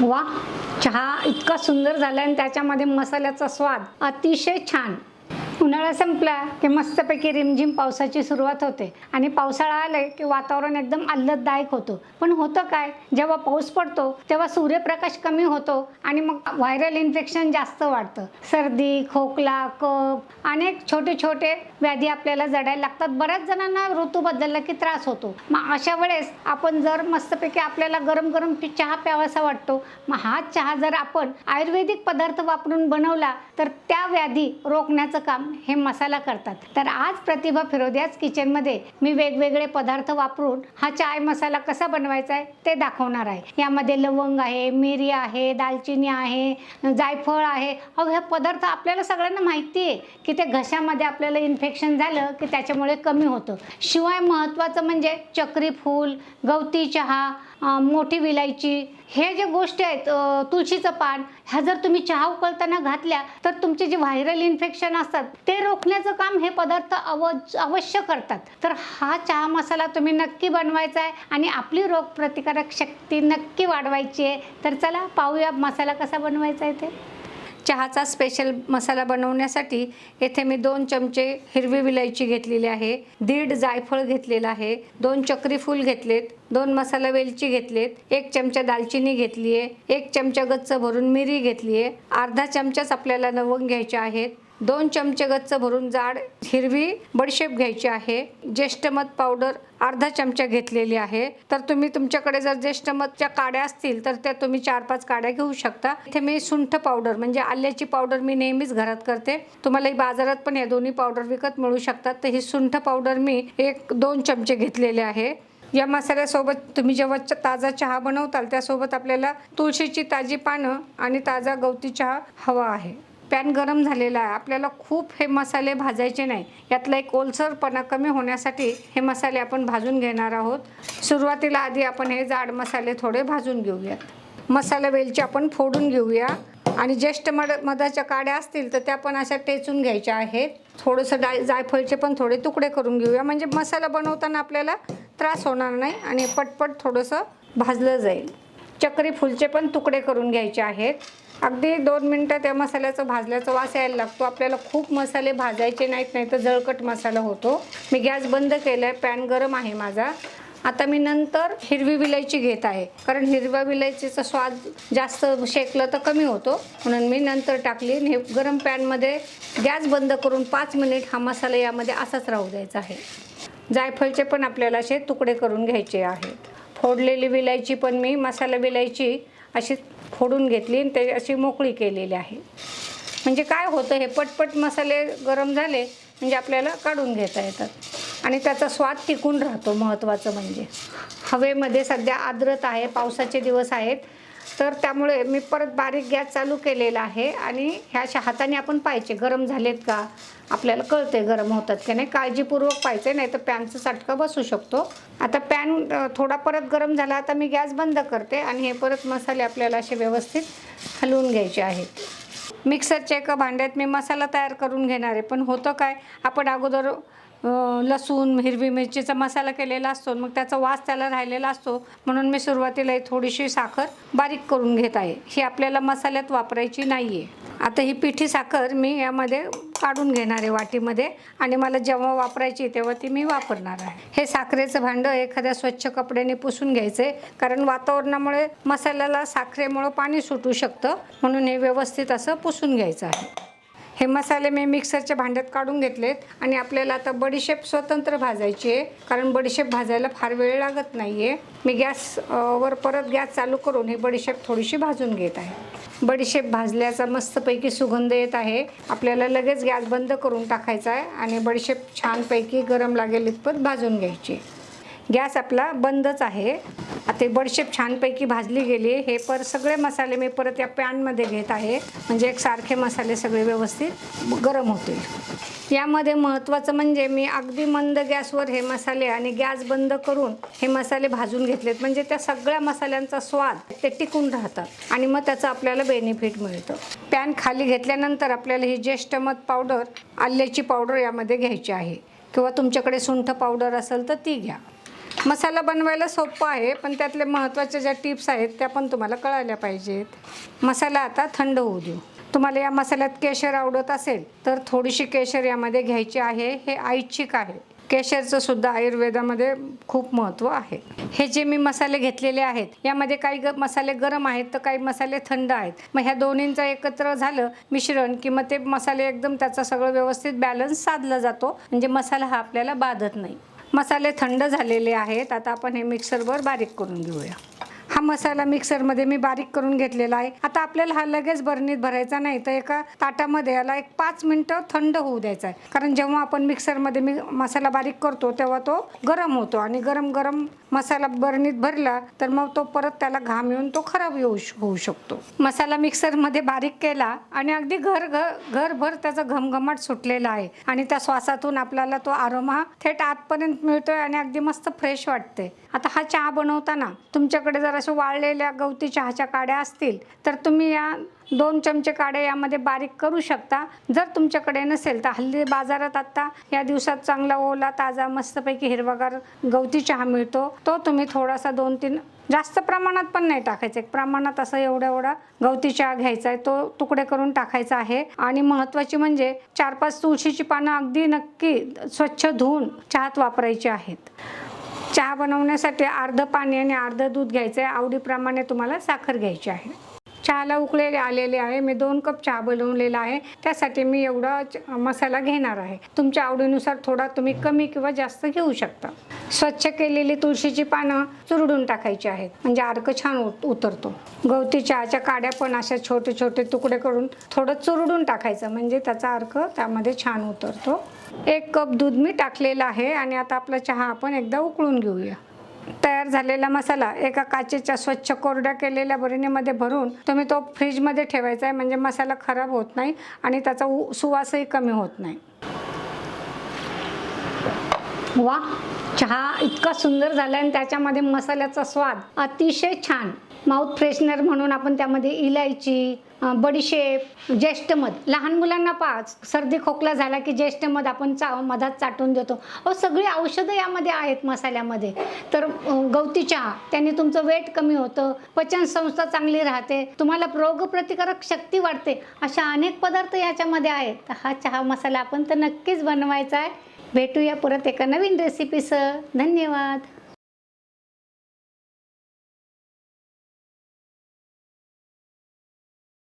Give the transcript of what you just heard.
वा चहा इतका सुंदर झाला आणि त्याच्यामध्ये मसाल्याचा स्वाद अतिशय छान. उन्हाळा संपला की मस्तपैकी रिमझिम पावसाची सुरुवात होते. आणि पावसाळा आले की वातावरण एकदम आल्हाददायक होतं. पण होतं काय? जेव्हा पाऊस पडतो तेव्हा सूर्यप्रकाश कमी होतो आणि मग व्हायरल इन्फेक्शन जास्त वाढतं. सर्दी खोकला कप अनेक छोटे छोटे व्याधी आपल्याला जडायला लागतात. बऱ्याच जणांना ऋतू बदलला की त्रास होतो. मग अशा वेळेस आपण जर मस्तपैकी आपल्याला गरम गरम चहा प्यावासा वाटतो मग हा चहा जर आपण आयुर्वेदिक पदार्थ वापरून बनवला तर त्या व्याधी रोखण्याचं काम हे मसाला करतात. तर आज प्रतिभा फिरोदियाज किचनमध्ये मी वेगवेगळे पदार्थ वापरून हा चाय मसाला कसा बनवायचा आहे ते दाखवणार आहे. यामध्ये लवंग आहे मिरी आहे दालचिनी आहे जायफळ आहे. अहो हे पदार्थ आपल्याला सगळ्यांना माहिती आहे की ते घशामध्ये आपल्याला इन्फेक्शन झालं की त्याच्यामुळे कमी होतं. शिवाय महत्त्वाचं म्हणजे चक्री फूल गवती चहा मोठी विलायची हे जे गोष्टी आहेत तुळशीचं पान ह्या जर तुम्ही चहा उकळताना घातल्या तर तुमचे जे व्हायरल इन्फेक्शन असतात ते रोखण्याचं काम हे पदार्थ अव अवश्य करतात. तर हा चहा मसाला तुम्ही नक्की बनवायचा आहे आणि आपली रोगप्रतिकारक शक्ती नक्की वाढवायची आहे. तर चला पाहूया मसाला कसा बनवायचा आहे ते. चहाचा स्पेशल मसाला बनवण्यासाठी येथे मी दोन चमचे हिरवी विलायची घेतलेली आहे दीड जायफळ घेतलेलं आहे दोन चक्री फूल घेतलेत दोन मसाला वेलची घेतलेत एक चमचा दालचिनी घेतली आहे एक चमचा गच्च भरून मिरी घेतली आहे अर्धा चमचाच आपल्याला लवंग घ्यायचे आहेत. दोन चमचे गच्च भरून जाड हिरवी बडीशेप घ्यायची आहे. ज्येष्ठमध पावडर अर्धा चमचा घेतलेली आहे. तर तुम्ही तुमच्याकडे जर ज्येष्ठमधच्या काड्या असतील तर त्या तुम्ही चार पाच काड्या घेऊ शकता. इथे मी सुंठ पावडर म्हणजे आल्याची पावडर मी नेहमीच घरात करते. तुम्हाला बाजारात पण या दोन्ही पावडर विकत मिळू शकतात. तर ही सुंठ पावडर मी एक दोन चमचे घेतलेले आहे. या मसाल्यासोबत तुम्ही जेव्हा च- ताजा चहा बनवताल त्यासोबत आपल्याला तुळशीची ताजी पानं आणि ताजा गवती चहा हवा आहे. पॅन गरम झालेला आहे. आपल्याला खूप हे मसाले भाजायचे नाही. यातला एक ओलसरपणा कमी होण्यासाठी हे मसाले आपण भाजून घेणार आहोत. सुरुवातीला आधी आपण हे जाड मसाले थोडे भाजून घेऊयात. मसाला वेलची आपण फोडून घेऊया. आणि ज्येष्ठ मड मधाच्या काड्या असतील तर त्या पण अशा टेचून घ्यायच्या आहेत. थोडंसं डाय जायफळचे पण थोडे तुकडे करून घेऊया. म्हणजे मसाला बनवताना आपल्याला त्रास होणार नाही आणि पटपट थोडंसं भाजलं जाईल. चक्री फुलचे पण तुकडे करून घ्यायचे आहेत. अगदी दोन मिनटं त्या मसाल्याचा भाजल्याचा वास यायला लागतो. आपल्याला खूप मसाले भाजायचे नाहीत नाही तर जळकट मसाला होतो. मी गॅस बंद केला आहे पॅन गरम आहे माझा. आता मी नंतर हिरवी विलायची घेत आहे. कारण हिरव्या विलायचीचा स्वाद जास्त शेकलं तर कमी होतो. म्हणून मी नंतर टाकली आणि हे गरम पॅनमध्ये गॅस बंद करून पाच मिनिट हा मसाला यामध्ये असाच राहू द्यायचा आहे. जायफळचे पण आपल्याला असे तुकडे करून घ्यायचे आहेत. फोडलेली विलायची पण मी मसाला विलायची अशी फोडून घेतली आणि ते अशी मोकळी केलेली आहे. म्हणजे काय होतं हे पटपट मसाले गरम झाले म्हणजे आपल्याला काढून घेता येतात. आणि त्याचा स्वाद टिकून राहतो महत्त्वाचं म्हणजे. हवेमध्ये सध्या आर्द्रता आहे पावसाचे दिवस आहेत. तर त्यामुळे मी परत बारीक गॅस चालू केलेला आहे आणि ह्या अशा हाताने आपण पाहायचे गरम झालेत का? आपल्याला कळते गरम होतात की नाही. काळजीपूर्वक पाहिजे नाही तर पॅनचा चटका बसू शकतो. आता पॅन थोडा परत गरम झाला आता मी गॅस बंद करते आणि हे परत मसाले आपल्याला असे व्यवस्थित हलवून घ्यायचे आहेत. मिक्सरच्या एका भांड्यात मी मसाला तयार करून घेणार आहे. पण होतं काय? आपण अगोदर लसूण हिरवी मिरचीचा मसाला केलेला असतो मग त्याचा वास त्याला राहिलेला असतो. म्हणून मी सुरुवातीला थोडीशी साखर बारीक करून घेत आहे. ही आपल्याला मसाल्यात वापरायची नाही आहे आता ही पिठी साखर मी यामध्ये काढून घेणार आहे वाटीमध्ये आणि मला जेव्हा वापरायची तेव्हा ती मी वापरणार आहे. हे साखरेचं भांडं एखाद्या स्वच्छ कपड्याने पुसून घ्यायचं आहे कारण वातावरणामुळे मसाल्याला साखरेमुळं पाणी सुटू शकतं. म्हणून हे व्यवस्थित असं पुसून घ्यायचं आहे. हे मसाले मी मिक्सरच्या भांड्यात काढून घेतलेत आणि आपल्याला आता बडीशेप स्वतंत्र भाजायची आहे कारण बडीशेप भाजायला फार वेळ लागत नाही आहे मी गॅस वर परत गॅस चालू करून ही बडीशेप थोडीशी भाजून घेत आहे. बडीशेप भाजल्याचा मस्तपैकी सुगंध येत आहे. आपल्याला लगेच गॅस बंद करून टाकायचा आहे आणि बडीशेप छानपैकी गरम लागेल इतपत भाजून घ्यायची. गॅस आपला बंदच आहे. आता बडीशेप छानपैकी भाजली गेली. हे पर सगळे मसाले मी परत या पॅनमध्ये घेत आहे. म्हणजे एक सारखे मसाले सगळे व्यवस्थित गरम होतील. यामध्ये महत्त्वाचं म्हणजे मी अगदी मंद गॅसवर हे मसाले आणि गॅस बंद करून हे मसाले भाजून घेतलेत. म्हणजे त्या सगळ्या मसाल्यांचा स्वाद ते टिकून राहतात आणि मग त्याचं आपल्याला बेनिफिट मिळतं. पॅन खाली घेतल्यानंतर आपल्याला ही ज्येष्ठ मध पावडर आल्याची पावडर यामध्ये घ्यायची आहे. किंवा तुमच्याकडे सुंठ पावडर असेल तर ती घ्या. मसाला बनवायला सोपं आहे पण त्यातले महत्त्वाच्या ज्या टिप्स आहेत त्या पण तुम्हाला कळायला पाहिजेत. मसाला आता थंड होऊ देऊ. तुम्हाला या मसाल्यात केशर आवडत असेल तर थोडीशी केशर यामध्ये घ्यायची आहे हे ऐच्छिक आहे. केशरचं सुद्धा आयुर्वेदामध्ये खूप महत्त्व आहे. हे जे मी मसाले घेतलेले आहेत यामध्ये काही ग मसाले गरम आहेत तर काही मसाले थंड आहेत. मग ह्या दोन्हींचं एकत्र झालं मिश्रण की मग ते मसाले एकदम त्याचा सगळं व्यवस्थित बॅलन्स साधला जातो. म्हणजे मसाला हा आपल्याला बाधत नाही. मसाले थंड झालेले आहेत. आता आपण हे मिक्सरवर बारीक करून घेऊया. हा मसाला मिक्सरमध्ये मी बारीक करून घेतलेला आहे. आता आपल्याला हा लगेच बरणीत भरायचा नाही तर एका ताटामध्ये याला एक पाच मिनटं थंड होऊ द्यायचा आहे. कारण जेव्हा आपण मिक्सरमध्ये मी मसाला बारीक करतो तेव्हा तो गरम होतो आणि गरम गरम मसाला बरणीत भरला तर मग तो परत त्याला घाम येऊन तो खराब येऊ श- होऊ शकतो. मसाला मिक्सरमध्ये बारीक केला आणि अगदी घर घर घरभर त्याचा घमघमाट सुटलेला आहे आणि त्या श्वासातून आपल्याला तो आरोमा थेट आतपर्यंत मिळतोय आणि अगदी मस्त फ्रेश वाटते आता हा चहा बनवताना तुमच्याकडे जरा अशा वाळलेल्या गवती चहाच्या काड्या असतील तर तुम्ही या दोन चमचे काड्या यामध्ये बारीक करू शकता. जर तुमच्याकडे नसेल तर हल्ली बाजारात आत्ता या दिवसात चांगला ओला ताजा मस्तपैकी हिरवागार गवती चहा मिळतो. तो तुम्ही थोडासा दोन तीन जास्त प्रमाणात पण नाही टाकायचं. एक प्रमाणात असं एवढा एवढा गवती चहा घ्यायचा आहे तो तुकडे करून टाकायचा आहे. आणि महत्त्वाची म्हणजे चार पाच तुळशीची पानं अगदी नक्की स्वच्छ धुवून चहात वापरायची आहेत. चहा बनवण्यासाठी अर्ध पाणी आणि अर्ध दूध घ्यायचं आहे आवडीप्रमाणे तुम्हाला साखर घ्यायची आहे. चहाला उकळलेले आलेले आहे. मी दोन कप चहा बनवलेला आहे. त्यासाठी मी एवढा च- मसाला घेणार आहे. तुमच्या आवडीनुसार थोडा तुम्ही कमी किंवा जास्त घेऊ शकता. स्वच्छ केलेली तुळशीची पानं चुरडून टाकायची आहेत. म्हणजे अर्क छान उत- उतरतो. गवती चहाच्या काड्या पण अशा छोटे छोटे तुकडे करून थोडं चुरडून टाकायचं. म्हणजे त्याचा अर्क त्यामध्ये छान उतरतो. एक कप दूध मी टाकलेलं आहे. आणि आता आपला चहा आपण एकदा उकळून घेऊया. तयार झालेला मसाला एका काचेच्या स्वच्छ कोरड्या केलेल्या बरणीमध्ये भरून तुम्ही तो फ्रीजमध्ये ठेवायचा आहे. म्हणजे मसाला खराब होत नाही आणि त्याचा उ- सुवासही कमी होत नाही. वा चहा इतका सुंदर झाला आणि त्याच्यामध्ये मसाल्याचा स्वाद अतिशय छान. माउथ फ्रेशनर म्हणून आपण त्यामध्ये इलायची बडीशेप ज्येष्ठमध लहान मुलांना पाच. सर्दी खोकला झाला की ज्येष्ठमध आपण चा मधात चाटून देतो. अहो सगळी औषधं यामध्ये आहेत मसाल्यामध्ये. तर गवती चहा त्याने तुमचं वेट कमी होतं पचनसंस्था चांगली राहते तुम्हाला रोगप्रतिकारक शक्ती वाढते अशा अनेक पदार्थ याच्यामध्ये आहेत. तर हा चहा मसाला आपण तर नक्कीच बनवायचा आहे. भेटूया परत एका नवीन रेसिपीसह धन्यवाद.